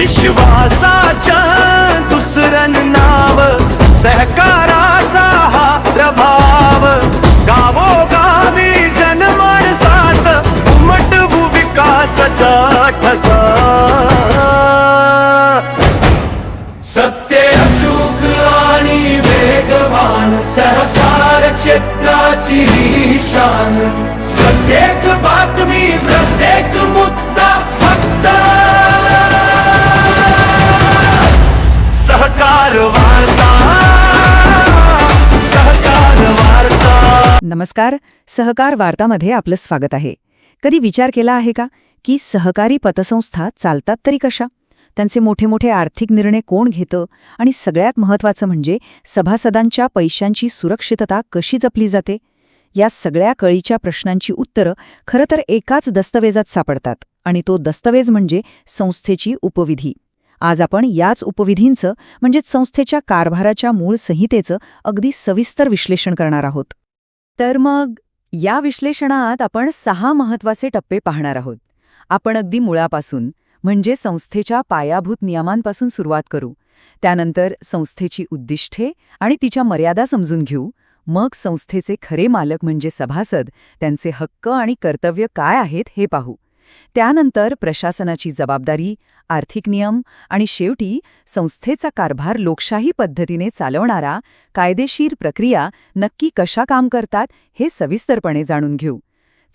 विश्वासाच्या दुसरं नाव सहकाराचा हा प्रभाव. गावोगावी जनमानसात उमटवू विकासाचा ठसा. सत्य अचूक आणि वेगवान सहकार क्षेत्राची शान. प्रत्येक बातमी प्रत्येक सहकार वार्ता सहकार वार्ता नमस्कार. सहकार वार्तामध्ये आपलं स्वागत आहे. कधी विचार केला आहे का की सहकारी पतसंस्था चालतात तरी कशा? त्यांचे मोठे मोठे आर्थिक निर्णय कोण घेतं आणि सगळ्यात महत्त्वाचं म्हणजे सभासदांच्या पैशांची सुरक्षितता कशी जपली जाते? या सगळ्या कळीच्या प्रश्नांची उत्तरं खरं तर एकाच दस्तवेजात सापडतात आणि तो दस्तवेज म्हणजे संस्थेची उपविधी. आज आपण याच उपविधींचं म्हणजेच संस्थेच्या कारभाराच्या मूळ संहितेचं अगदी सविस्तर विश्लेषण करणार आहोत. तर मग या विश्लेषणात आपण सहा महत्त्वाचे टप्पे पाहणार आहोत. आपण अगदी मुळापासून म्हणजे संस्थेच्या पायाभूत नियमांपासून सुरुवात करू. त्यानंतर संस्थेची उद्दिष्टे आणि तिच्या मर्यादा समजून घेऊ. मग संस्थेचे खरे मालक म्हणजे सभासद त्यांचे हक्क आणि कर्तव्य काय आहेत हे पाहू. त्यानंतर प्रशासनाची जबाबदारी आर्थिक नियम आणि शेवटी संस्थेचा कारभार लोकशाही पद्धतीने चालवणारा कायदेशीर प्रक्रिया नक्की कशा काम करतात हे सविस्तरपणे जाणून घेऊ.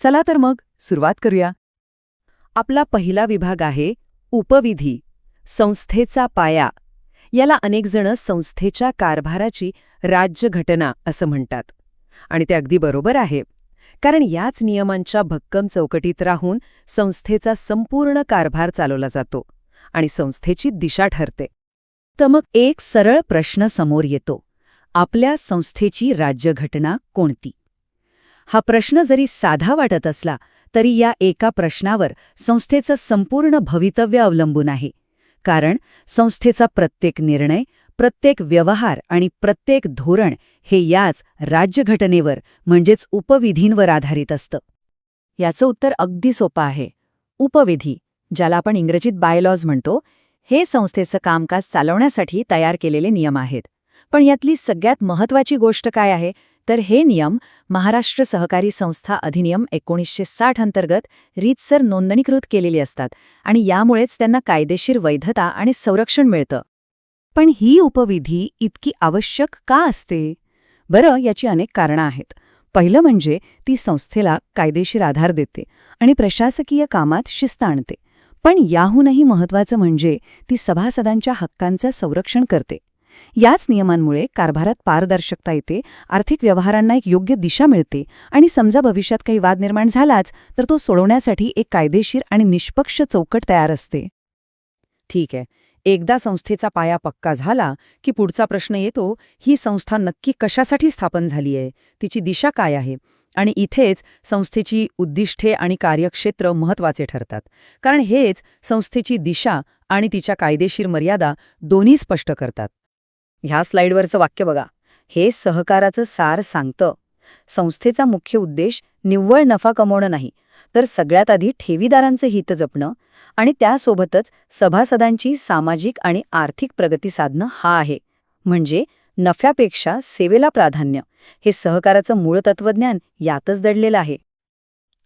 चला तर मग सुरुवात करूया. आपला पहिला विभाग आहे उपविधी संस्थेचा पाया. याला अनेकजण संस्थेच्या कारभाराची राज्यघटना असं म्हणतात आणि ते अगदी बरोबर आहे. कारण याच नियमांच्या भक्कम चौकटीत राहून संस्थेचा संपूर्ण कारभार चालवला जातो आणि संस्थेची दिशा ठरते. तर मग एक सरळ प्रश्न समोर येतो. आपल्या संस्थेची राज्यघटना कोणती? हा प्रश्न जरी साधा वाटत असला तरी या एका प्रश्नावर संस्थेचं संपूर्ण भवितव्य अवलंबून आहे. कारण संस्थेचा प्रत्येक निर्णय प्रत्येक व्यवहार आणि प्रत्येक धोरण हे याच राज्यघटनेवर म्हणजेच उपविधींवर आधारित असतं. याचं उत्तर अगदी सोपं आहे. उपविधी ज्याला आपण इंग्रजीत बायलॉज म्हणतो हे संस्थेचं कामकाज चालवण्यासाठी तयार केलेले नियम आहेत. पण यातली सगळ्यात महत्वाची गोष्ट काय आहे? तर हे नियम महाराष्ट्र सहकारी संस्था अधिनियम एकोणीसशे साठ अंतर्गत रीतसर नोंदणीकृत केलेली असतात आणि यामुळेच त्यांना कायदेशीर वैधता आणि संरक्षण मिळतं. पण ही उपविधी इतकी आवश्यक का असते? बरं याची अनेक कारणं आहेत. पहिलं म्हणजे ती संस्थेला कायदेशीर आधार देते आणि प्रशासकीय कामात शिस्त आणते. पण याहूनही महत्वाचं म्हणजे ती सभासदांच्या हक्कांचं संरक्षण करते. याच नियमांमुळे कारभारात पारदर्शकता येते आर्थिक व्यवहारांना एक योग्य दिशा मिळते आणि समजा भविष्यात काही वाद निर्माण झालाच तर तो सोडवण्यासाठी एक कायदेशीर आणि निष्पक्ष चौकट तयार असते. ठीक आहे. एकदा संस्थेचा पाया पक्का झाला की पुढचा प्रश्न येतो ही संस्था नक्की कशासाठी स्थापन झाली आहे? तिची दिशा काय आहे? आणि इथेच संस्थेची उद्दिष्टे आणि कार्यक्षेत्र महत्त्वाचे ठरतात. कारण हेच संस्थेची दिशा आणि तिच्या कायदेशीर मर्यादा दोन्ही स्पष्ट करतात. ह्या स्लाइडवरचं वाक्य बघा. हे सहकाराचं सार सांगतं. संस्थेचा मुख्य उद्देश निव्वळ नफा कमवणं नाही तर सगळ्यात आधी ठेवीदारांचं हित जपणं आणि त्यासोबतच सभासदांची सामाजिक आणि आर्थिक प्रगती साधणं हा आहे. म्हणजे नफ्यापेक्षा सेवेला प्राधान्य हे सहकाराचं मूळ तत्वज्ञान यातच दडलेलं आहे.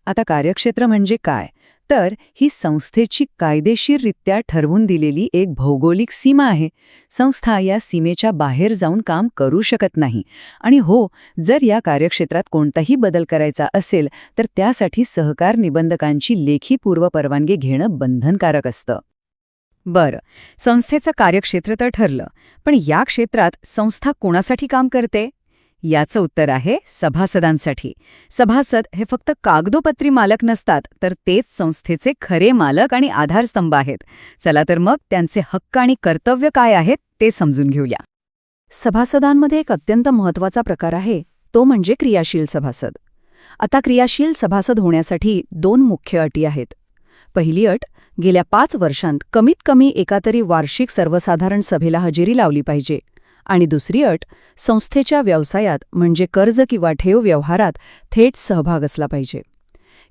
आता कार्यक्षेत्र म्हणजे काय? तर ही संस्थेची कायदेशीररित्या ठरवून दिलेली एक भौगोलिक सीमा आहे. संस्था या सीमेच्या बाहेर जाऊन काम करू शकत नाही. आणि हो जर या कार्यक्षेत्रात कोणताही बदल करायचा असेल तर त्यासाठी सहकार निबंधकांची लेखी पूर्वपरवानगी घेणं बंधनकारक असतं. बरं संस्थेचं कार्यक्षेत्र तर ठरलं पण या क्षेत्रात संस्था कोणासाठी काम करते? याचं उत्तर आहे सभासदांसाठी. सभासद हे फक्त कागदोपत्री मालक नसतात तर तेच संस्थेचे खरे मालक आणि आधारस्तंभ आहेत. चला तर मग त्यांचे हक्क आणि कर्तव्य काय आहेत ते समजून घेऊया. सभासदांमध्ये एक अत्यंत महत्त्वाचा प्रकार आहे तो म्हणजे क्रियाशील सभासद. आता क्रियाशील सभासद होण्यासाठी दोन मुख्य अटी आहेत. पहिली अट गेल्या पाच वर्षांत कमीत कमी एका तरी वार्षिक सर्वसाधारण सभेला हजेरी लावली पाहिजे आणि दुसरी अट संस्थेच्या व्यवसायात म्हणजे कर्ज किंवा ठेव व्यवहारात थेट सहभाग असला पाहिजे.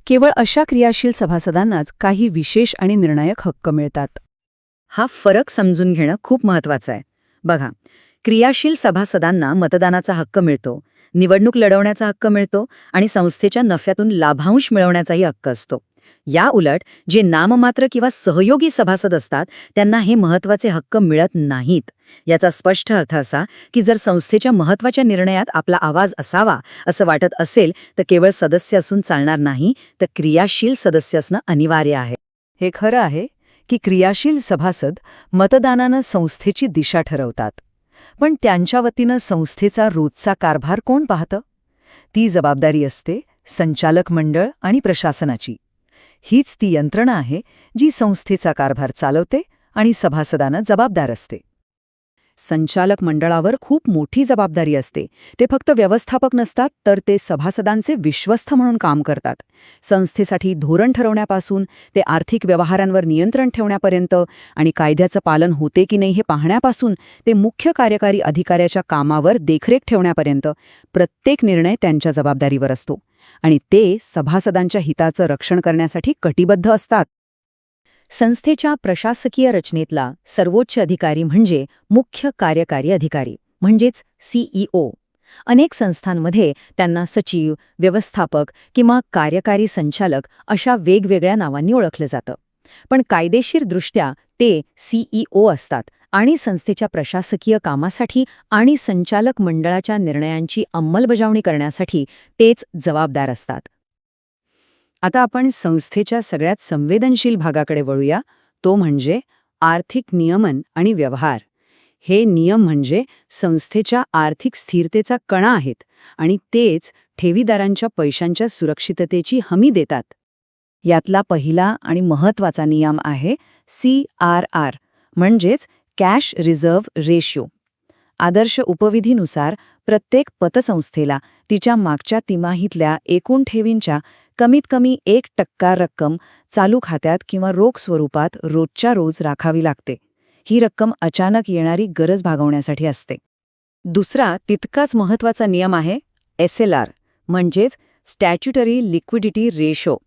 केवळ अशा क्रियाशील सभासदांनाच काही विशेष आणि निर्णायक हक्क मिळतात. हा फरक समजून घेणं खूप महत्वाचं आहे. बघा क्रियाशील सभासदांना मतदानाचा हक्क मिळतो निवडणूक लढवण्याचा हक्क मिळतो आणि संस्थेच्या नफ्यातून लाभांश मिळवण्याचाही हक्क असतो. या उलट जे नाममात्र किंवा सहयोगी सभासद असतात त्यांना हे महत्त्वाचे हक्क मिळत नाहीत. याचा स्पष्ट अर्थ असा की जर संस्थेच्या महत्त्वाच्या निर्णयात आपला आवाज असावा असं वाटत असेल तर केवळ सदस्य असून चालणार नाही तर क्रियाशील सदस्य असणं अनिवार्य आहे. हे खरं आहे की क्रियाशील सभासद मतदानानं संस्थेची दिशा ठरवतात. पण त्यांच्या वतीनं संस्थेचा रोजचा कारभार कोण पाहतं? ती जबाबदारी असते संचालक मंडळ आणि प्रशासनाची. हीच ती यंत्रणा आहे जी संस्थेचा कारभार चालवते आणि सभासदांना जबाबदार असते. संचालक मंडळावर खूप मोठी जबाबदारी असते. ते फक्त व्यवस्थापक नसतात तर ते सभासदांचे विश्वस्त म्हणून काम करतात. संस्थेसाठी धोरण ठरवण्यापासून ते आर्थिक व्यवहारांवर नियंत्रण ठेवण्यापर्यंत आणि कायद्याचं पालन होते की नाही हे पाहण्यापासून ते मुख्य कार्यकारी अधिकाऱ्याच्या कामावर देखरेख ठेवण्यापर्यंत प्रत्येक निर्णय त्यांच्या जबाबदारीवर असतो. आणि ते सभासदांच्या हिताचं रक्षण करण्यासाठी कटिबद्ध असतात. संस्थेच्या प्रशासकीय रचनेतला सर्वोच्च अधिकारी म्हणजे मुख्य कार्यकारी अधिकारी म्हणजेच सीईओ अनेक संस्थांमध्ये त्यांना सचिव व्यवस्थापक किंवा कार्यकारी संचालक अशा वेगवेगळ्या नावांनी ओळखलं जातं. पण कायदेशीरदृष्ट्या ते सीईओ असतात. आणि संस्थेच्या प्रशासकीय कामासाठी आणि संचालक मंडळाच्या निर्णयांची अंमलबजावणी करण्यासाठी तेच जबाबदार असतात. आता आपण संस्थेच्या सगळ्यात संवेदनशील भागाकडे वळूया. तो म्हणजे आर्थिक नियमन आणि व्यवहार. हे नियम म्हणजे संस्थेच्या आर्थिक स्थिरतेचा कणा आहेत आणि तेच ठेवीदारांच्या पैशांच्या सुरक्षिततेची हमी देतात. यातला पहिला आणि महत्त्वाचा नियम आहे सी आर आर म्हणजेच कॅश रिझर्व्ह रेशिओ आदर्श उपविधीनुसार प्रत्येक पतसंस्थेला तिच्या मागच्या तिमाहीतल्या एकूण ठेवींच्या कमीत कमी एक टक्का रक्कम चालू खात्यात किंवा रोख स्वरूपात रोजच्या रोज राखावी लागते. ही रक्कम अचानक येणारी गरज भागवण्यासाठी असते. दुसरा तितकाच महत्त्वाचा नियम आहे एस एल आर म्हणजेच स्टॅच्युटरी लिक्विडिटी रेशो.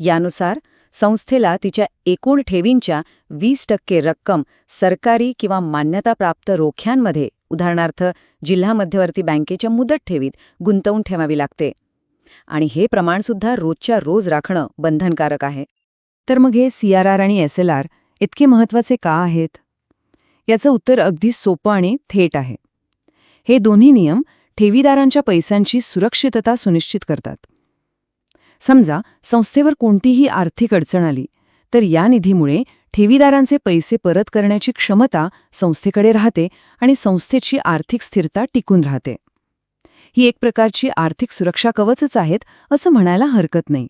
यानुसार संस्थेला तिच्या एकूण ठेवींच्या वीस टक्के रक्कम सरकारी किंवा मान्यताप्राप्त रोख्यांमध्ये उदाहरणार्थ जिल्हा मध्यवर्ती बँकेच्या मुदत ठेवीत गुंतवून ठेवावी लागते. आणि हे प्रमाणसुद्धा रोजच्या रोज राखणं बंधनकारक आहे. तर मग हे सी आर आर आणि एस एल आर इतके महत्त्वाचे का आहेत? याचं उत्तर अगदी सोपं आणि थेट आहे. हे दोन्ही नियम ठेवीदारांच्या पैशांची सुरक्षितता सुनिश्चित करतात. समजा संस्थेवर कोणतीही आर्थिक अडचण आली तर या निधीमुळे ठेवीदारांचे पैसे परत करण्याची क्षमता संस्थेकडे राहते आणि संस्थेची आर्थिक स्थिरता टिकून राहते. ही एक प्रकारची आर्थिक सुरक्षा कवचच आहेत असं म्हणायला हरकत नाही.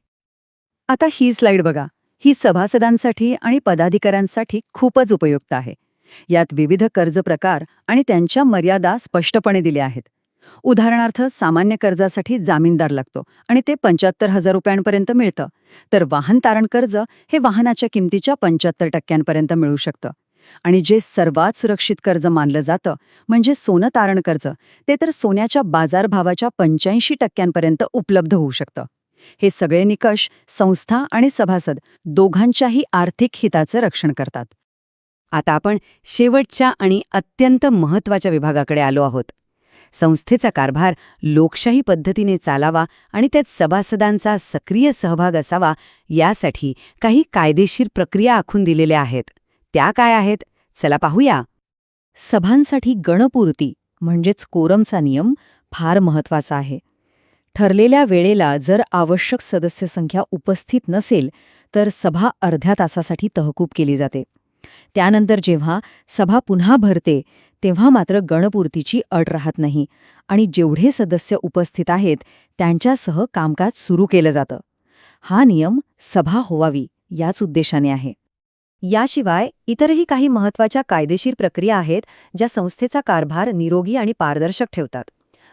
आता ही स्लाइड बघा. ही सभासदांसाठी आणि पदाधिकाऱ्यांसाठी खूपच उपयुक्त आहे. यात विविध कर्ज प्रकार आणि त्यांच्या मर्यादा स्पष्टपणे दिल्या आहेत. उदाहरणार्थ सामान्य कर्जासाठी जामीनदार लागतो आणि ते पंच्याहत्तर हजार रुपयांपर्यंत मिळतं. तर वाहन तारण कर्ज हे वाहनाच्या किमतीच्या पंच्याहत्तर टक्क्यांपर्यंत मिळू शकतं. आणि जे सर्वात सुरक्षित कर्ज मानलं जातं म्हणजे सोनं तारण कर्ज ते तर सोन्याच्या बाजारभावाच्या पंच्याऐंशी टक्क्यांपर्यंत उपलब्ध होऊ शकतं. हे सगळे निकष संस्था आणि सभासद दोघांच्याही आर्थिक हिताचं रक्षण करतात. आता आपण शेवटच्या आणि अत्यंत महत्त्वाच्या विभागाकडे आलो आहोत. संस्थेचा कारभार लोकशाही पद्धतीने चालावा आणि त्यात सभासदांचा सक्रिय सहभाग असावा यासाठी काही कायदेशीर प्रक्रिया आखून दिलेल्या आहेत. त्या काय आहेत? चला पाहूया. सभांसाठी गणपूर्ती म्हणजेच कोरमचा नियम फार महत्त्वाचा आहे. ठरलेल्या वेळेला जर आवश्यक सदस्यसंख्या उपस्थित नसेल तर सभा अर्ध्या तासासाठी तहकूब केली जाते. त्यानंतर जेव्हा सभा पुन्हा भरते तेव्हा मात्र गणपूर्तीची अट राहत नाही आणि जेवढे सदस्य उपस्थित आहेत त्यांच्यासह कामकाज सुरू केलं जातं. हा नियम सभा होवावी याच उद्देशाने आहे. याशिवाय इतरही काही महत्त्वाच्या कायदेशीर प्रक्रिया आहेत ज्या संस्थेचा कारभार निरोगी आणि पारदर्शक ठेवतात.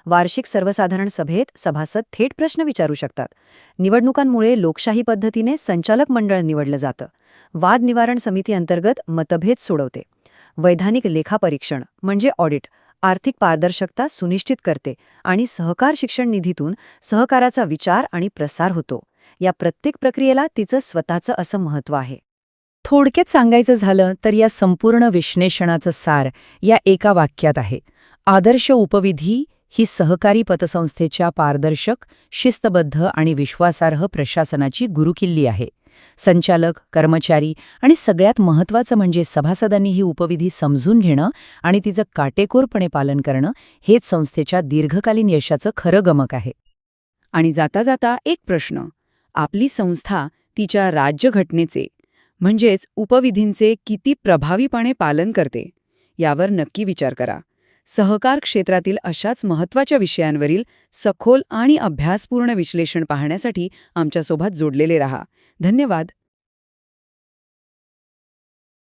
वार्षिक सर्वसाधारण सभेत सभासद थेट प्रश्न विचारू शकतात. निवडणुकांमुळे लोकशाही पद्धतीने संचालक मंडळ निवडलं जातं. वाद निवारण समिती अंतर्गत मतभेद सोडवते. वैधानिक लेखापरीक्षण म्हणजे ऑडिट आर्थिक पारदर्शकता सुनिश्चित करते आणि सहकार शिक्षण निधीतून सहकाराचा विचार आणि प्रसार होतो. या प्रत्येक प्रक्रियेला तिचं स्वतःचं असं महत्त्व आहे. थोडक्यात सांगायचं झालं तर या संपूर्ण विश्लेषणाचं सार या एका वाक्यात आहे. आदर्श उपविधी ही सहकारी पतसंस्थेच्या पारदर्शक शिस्तबद्ध आणि विश्वासार्ह प्रशासनाची गुरुकिल्ली आहे. संचालक कर्मचारी आणि सगळ्यात महत्त्वाचं म्हणजे सभासदांनी ही उपविधी समजून घेणं आणि तिचं काटेकोरपणे पालन करणं हेच संस्थेच्या दीर्घकालीन यशाचं खरं गमक आहे. आणि जाता जाता एक प्रश्न. आपली संस्था तिच्या राज्यघटनेचे म्हणजेच उपविधींचे किती प्रभावीपणे पालन करते यावर नक्की विचार करा. सहकार क्षेत्रातील अशाच महत्त्वाच्या विषयांवरील सखोल आणि अभ्यासपूर्ण विश्लेषण पाहण्यासाठी आमच्यासोबत जोडलेले रहा. धन्यवाद.